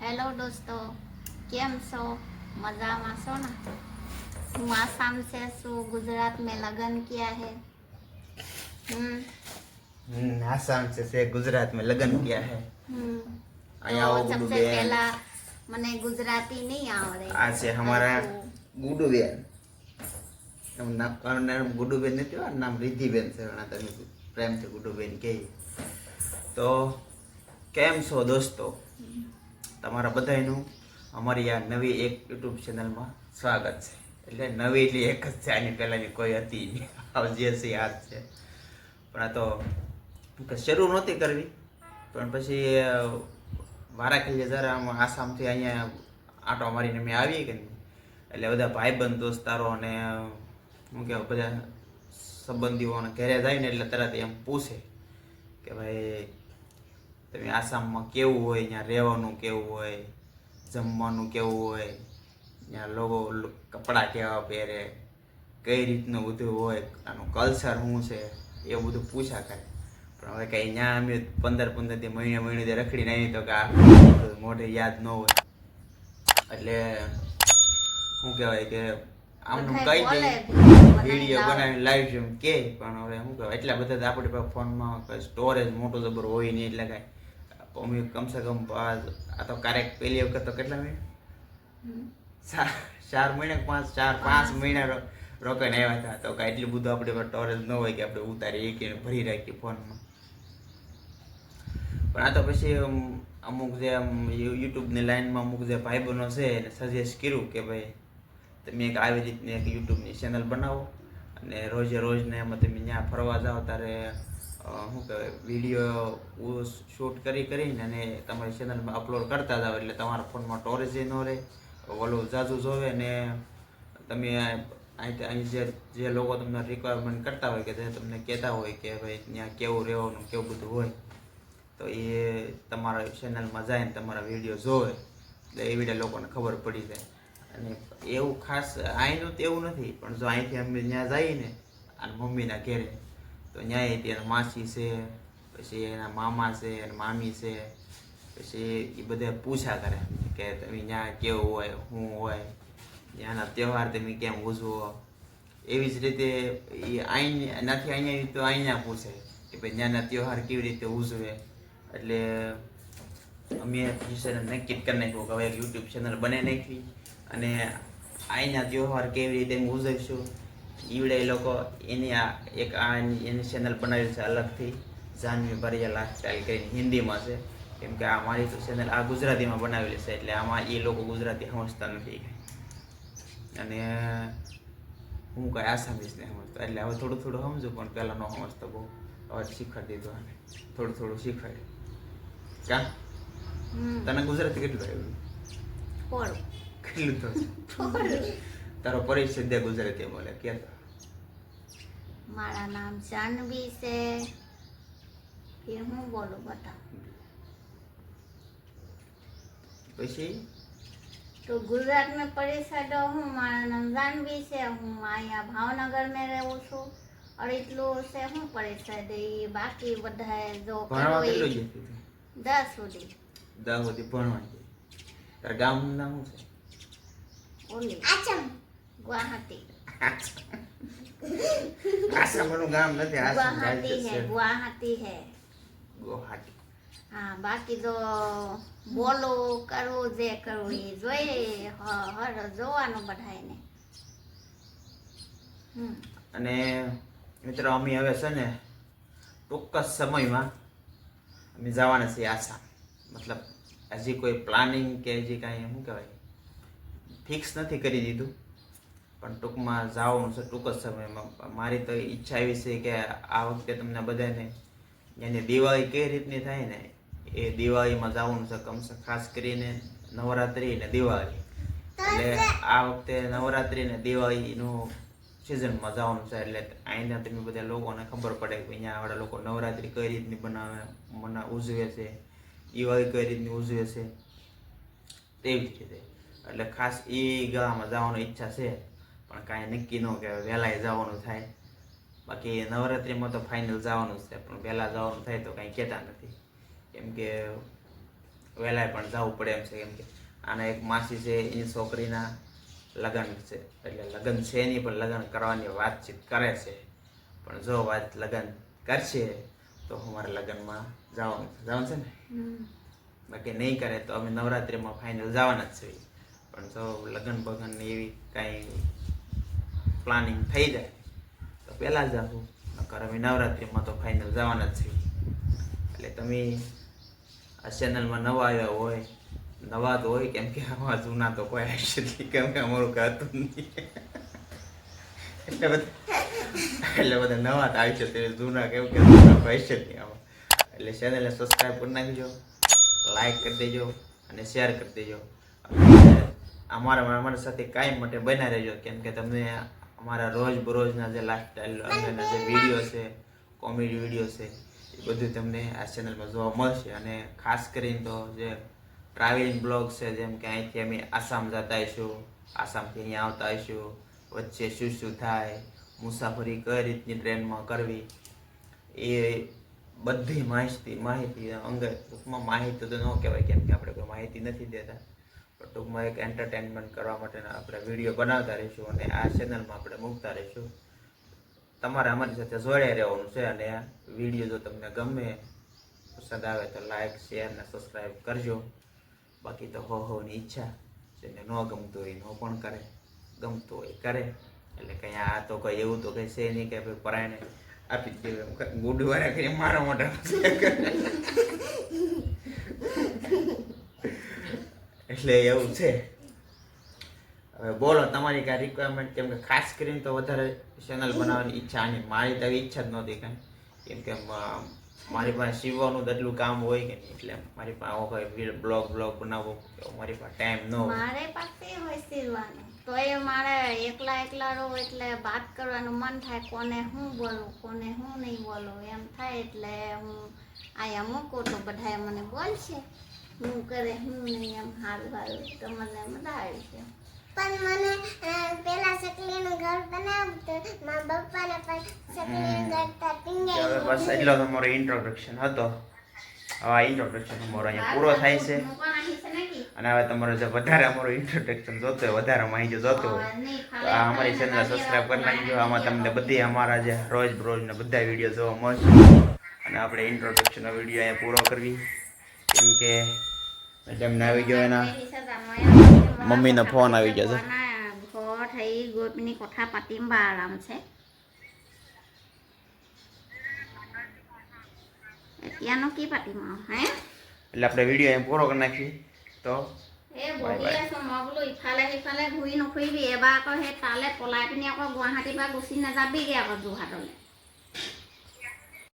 Hello દોસ્તો કેમ છો મજામાં છો ને હું આસામ से છું गुजरात में लगन किया है हम्म हम्म, आसाम से से गुजरात में लगन किया है हम्म અહીંયા तो આવો ગુડુ सबसे બેન पहला મને ગુજરાતી નહીં આવડે આ છે હમારા તો ગુડુ બેન એનું નામ એનું નામ ગુડુ બેન નથી હો, નામ રિદ્ધિ બેન છે એના તમે પ્રેમથી ગુડુ બેન કહે તો કેમ છો દોસ્તો? તમારા બધાયનું અમારી આ નવી એક યુટ્યુબ ચેનલમાં સ્વાગત છે. એટલે નવી એટલી એક જ છે, આની પહેલાંની કોઈ હતી નહીં. જે છે યાદ છે. પણ આ તો શરૂ નહોતી કરવી. પણ પછી મારા જરા આમ આસામથી અહીંયા આંટો મારીને મેં આવી કે એટલે બધા ભાઈબંધ, દોસ્તારો અને હું કહેવાય, બધા સંબંધીઓને ઘરે જાય ને એટલે તરત એમ પૂછે કે ભાઈ, તમે આસામમાં કેવું હોય? ત્યાં રહેવાનું કેવું હોય? જમવાનું કેવું હોય? ત્યાં લોકો કપડાં કેવા પહેરે? કઈ રીતનું બધું હોય? આનું કલ્ચર શું છે? એવું બધું પૂછા કરે. પણ હવે કંઈ ત્યાં અમે પંદર પંદરથી મહિને મહિને રખડી નહીં તો કે આ મોઢે યાદ ન હોય. એટલે શું કહેવાય કે આમનું કઈ દે વીડિયો વીડિયો બનાવી બનાવીને લાઈવ જેમ કે પણ હવે શું કહેવાય એટલા બધા તો આપણી પાસે ફોનમાં સ્ટોરેજ મોટો જબર હોય નહીં એટલે કાંઈ અમે કમસે કમ આ તો ક્યારેક પહેલી વખત તો કેટલા મહિના? ચાર મહિના પાંચ ચાર પાંચ મહિના રોકાઈને આવ્યા હતા. તો કાંઈ એટલું બધું આપણે પાસે સ્ટોરેજ ન હોય કે આપણે ઉતારી એક ભરી રાખીએ ફોનમાં. પણ આ તો પછી અમુક જે આમ યુટ્યુબની લાઈનમાં અમુક જે ભાઈબંધો છે એને સજેસ્ટ કર્યું કે ભાઈ તમે એક આવી રીતની એક યુટ્યુબની ચેનલ બનાવો અને રોજે રોજને એમાં તમે ત્યાં ફરવા જાઓ ત્યારે શું કહેવાય વીડિયો શૂટ કરી કરીને અને તમારી ચેનલમાં અપલોડ કરતા જાઓ એટલે તમારા ફોનમાં સ્ટોરેજ ન રહે, ઓલું જાજુ જોવે ને તમે અહીં જે જે લોકો તમને રિક્વાયરમેન્ટ કરતા હોય કે જે તમને કહેતા હોય કે ભાઈ ત્યાં કેવું રહેવાનું, કેવું બધું હોય, તો એ તમારા ચેનલમાં જાય ને તમારા વીડિયો જોવે, એટલે એ વીડિયો લોકોને ખબર પડી જાય. અને એવું ખાસ અહીંનું તો એવું નથી, પણ જો અહીંથી અમે ત્યાં જઈએ અને મમ્મીના ઘેરે, તો ત્યાં ત્યાં માસી છે, પછી એના મામા છે અને મામી છે, પછી એ બધા પૂછા કરે કે તમે ત્યાં કેવું હોય શું હોય ત્યાંના તહેવાર તમે કેમ ઉજવો? એવી જ રીતે એ અહીં નથી અહીંયા તો અહીંયા પૂછે કે ભાઈ ત્યાંના તહેવાર કેવી રીતે ઉજવે? એટલે અમે ચેનલ નક્કી કરી નાખ્યું કે હવે એક યુટ્યુબ ચેનલ બને નાખવી. અને આઈના ત્યોહાર કેવી રીતે અમે ઉજવીશું ઈવડે લોકો એની આ એક આ એની ચેનલ બનાવેલી છે અલગથી જાનવી ભરિયા લાસ્ટાઇલ કરીને હિન્દીમાં છે. કેમ કે આ મારી તો ચેનલ આ ગુજરાતીમાં બનાવેલી છે એટલે આમાં એ લોકો ગુજરાતી સમજતા નથી. અને હું કાંઈ આસામીસને સમજતો એટલે હવે થોડું થોડું સમજું પણ પહેલાં ન સમજતો બહુ. હવે શીખવાડી દીધું અને થોડું થોડું શીખવાડ્યું ક્યાં તને ગુજરાતી કેટલું આવ્યું? ખેલું તો તારો પરિચય દે ગુજરાતી બોલે કે મારા નામ જાનવી છે. એ હું બોલું બતા પછી? તો ગુજરાત મે પરિષદ હું મારા નામ જાનવી છે. હું અહીંયા ભાવનગર મે રહું છું અડેટલું છે હું પરિષદ એ બાકી બધા જો દસ સુધી. 10 સુધી ભણવા. તારા ગામનું નામ શું છે? ઓલી ગુવાહાટી. આસામનું ગામ નથી આસામ ગુવાહાટી હે ગુવાહાટી હે. ગુવાહાટી. હા બાકી તો બોલો કરવું જે કરવું એ જોઈએ હ- હર જોવાનું બધાને હમ. અને મિત્રો અમે હવે છે ને ટૂંક જ સમયમાં અમે જવાના છીએ આસામ મતલબ હજી કોઈ પ્લાનિંગ કે હજી કાંઈ શું કહેવાય? ફિક્સ નથી કરી દીધું. પણ ટૂંકમાં જવાનું છે ટૂંક જ સમયમાં. મારી તો ઈચ્છા એવી છે કે આ વખતે તમને બધાને એની દિવાળી કઈ રીતની થાય ને, એ દિવાળીમાં જવાનું છે કમસે ખાસ કરીને નવરાત્રિ ને દિવાળી. એટલે આ વખતે નવરાત્રિ ને દિવાળીનું સિઝનમાં જવાનું છે એટલે અહીંના તમે બધા લોકોને ખબર પડે કે અહીંયા વાળા લોકો નવરાત્રિ કઈ રીતની બનાવે, મના ઉજવે છે, દિવાળી કઈ રીતની ઉજવે છે. તેવી જ રીતે. એટલે ખાસ એ ગામમાં જવાની ઈચ્છા છે. પણ કાંઈ નક્કી ન કે વહેલાય જવાનું થાય. બાકી નવરાત્રિમાં તો ફાઇનલ જવાનું જ છે પણ વહેલા જવાનું થાય તો કાંઈ કહેતા નથી. કેમ કે વહેલાય પણ જવું પડે એમ છે કેમ કે આના એક માસી છે એની છોકરીના લગ્ન છે. એટલે લગ્ન છે નહીં પણ લગ્ન કરવાની વાતચીત કરે છે. પણ જો વાત લગ્ન કરશે તો અમારે લગ્નમાં જવાનું જવાનું છે ને? બાકી નહીં કરે તો અમે નવરાત્રિમાં ફાઇનલ જવાના જ છીએ. પણ જો લગ્ન બગન ને એવી કાંઈ પ્લાનિંગ થઈ જાય, તો પહેલાં જ આવું નકર અમે નવરાત્રિમાં તો ફાઇનલ જવાના જ છીએ. એટલે તમે આ ચેનલમાં નવા આવ્યા હોય, નવા તો હોય, કેમ કે આમાં જૂના તો કોઈ જ નહીં, કેમ કે અમારું કાંઈ હતું નહીં. એટલે બધા એટલે બધા નવા તો આવી છે જૂના કેમ કે હશે નહીં આમાં. એટલે ચેનલને સબસ્ક્રાઈબ કરી નાખજો લાઈક કરી દેજો અને શેર કરી દેજો. અમારા અમારા સાથે કાયમ માટે બન્યા રહેજો. કેમ કે તમને અમારા રોજ બરોજના જે લાઈફસ્ટાઈલ અંગેના જે વીડિયો છે કોમેડી વીડિયો છે, એ બધું તમને આ ચેનલમાં જોવા મળશે. અને ખાસ કરીને તો જે ટ્રાવેલિંગ બ્લોગ છે, જેમ કે અહીંથી અમે આસામ જતા આવીશું. આસામથી અહીંયા આવતા આવીશું. વચ્ચે શું શું થાય, મુસાફરી કઈ રીતની ટ્રેનમાં કરવી, એ બધી માહિતી માહિતી અંગે ટૂંકમાં માહિતી તો ન કહેવાય, કેમ કે આપણે કોઈ માહિતી નથી દેતા. ટૂંકમાં એક એન્ટરટેનમેન્ટ કરવા માટેના આપણે વીડિયો બનાવતા રહીશું અને આ ચેનલમાં આપણે મૂકતા રહીશું. તમારે અમારી સાથે જોડાઈ રહેવાનું છે અને વીડિયો જો તમને ગમે, પસંદ આવે તો લાઈક શેર અને સબસ્ક્રાઈબ કરજો. બાકી તો હો હોની ઈચ્છા જેને ન ગમતું હોય ન પણ કરે, ગમતું હોય કરે. એટલે કંઈ આ તો કંઈ એવું તો કંઈ છે નહીં કે ભાઈ પરાયને આપી જ દેવું ગુડ વાળા કરી મારા મોટા એટલે એવું છે. હવે બોલો, તમારી કાંઈ રિક્વાયરમેન્ટ કેમ કે ખાસ કરીને તો વધારે ચેનલ બનાવવાની ઈચ્છા આની મારી તો ઈચ્છા જ નહોતી કાંઈ. કેમ કે મારી પાસે સીવવાનું એટલું કામ હોય કે એટલે મારી પાસે આવો કોઈ બ્લોગ બ્લોગ બનાવવો મારી પાસે ટાઈમ ન હોય. મારે પાસે હોય સીવવાનું તો એ મારે એકલા એકલા રહું એટલે વાત કરવાનું મન થાય કોને હું બોલું, કોને હું નહીં બોલું. એમ થાય એટલે હું અહીંયા મૂકું તો બધાએ મને બોલશે. હું કરે હું નહીં એમ સારું સારું તો મને મજા આવી છે. પણ મને પેલા સકલીનું ઘર બનાવ્યું તો મારા પપ્પાને પણ સકલીનું ઘર કે ટીંગાઈ હવે બસ એટલો તમારો ઇન્ટ્રોડક્શન હતો. હવે આ ઇન્ટ્રોડક્શન અમારો અહીંયા પૂરો થાય છે? અને હવે તમારો જે વધારે અમારો ઇન્ટ્રોડક્શન જોતો હોય વધારે માહિતી જોતો હોય તો આ અમારી ચેનલ સબસ્ક્રાઈબ કરી નાખજો. આમાં તમને બધી અમારા જે રોજ રોજના બધા વીડિયો જોવા મળશે. અને આપણે ઇન્ટ્રોડક્શનનો વીડિયો અહીંયા પૂરો કરવી. કેમ કે મેડમને આવી ગયો એના મમ્મીનો ફોન આવી ગયો છે. ঘৰত হেৰি গৈ পিনি কথা পাতিম বা আৰামছে এতিয়ানো কি পাতিম আৰু হে એટલે આપણે વિડીયો અહીંયા પૂરો કરી નાખીએ તો এই Bye বহি bye. আছো মই বোলো ইফালে সিফালে ঘূৰি নুফুৰিবি এবাৰ আকৌ সেই তালৈ পলাই পিনি আকৌ গুৱাহাটীৰ পৰা গুচি নাযাবিগৈ আকৌ যোৰহাটলৈ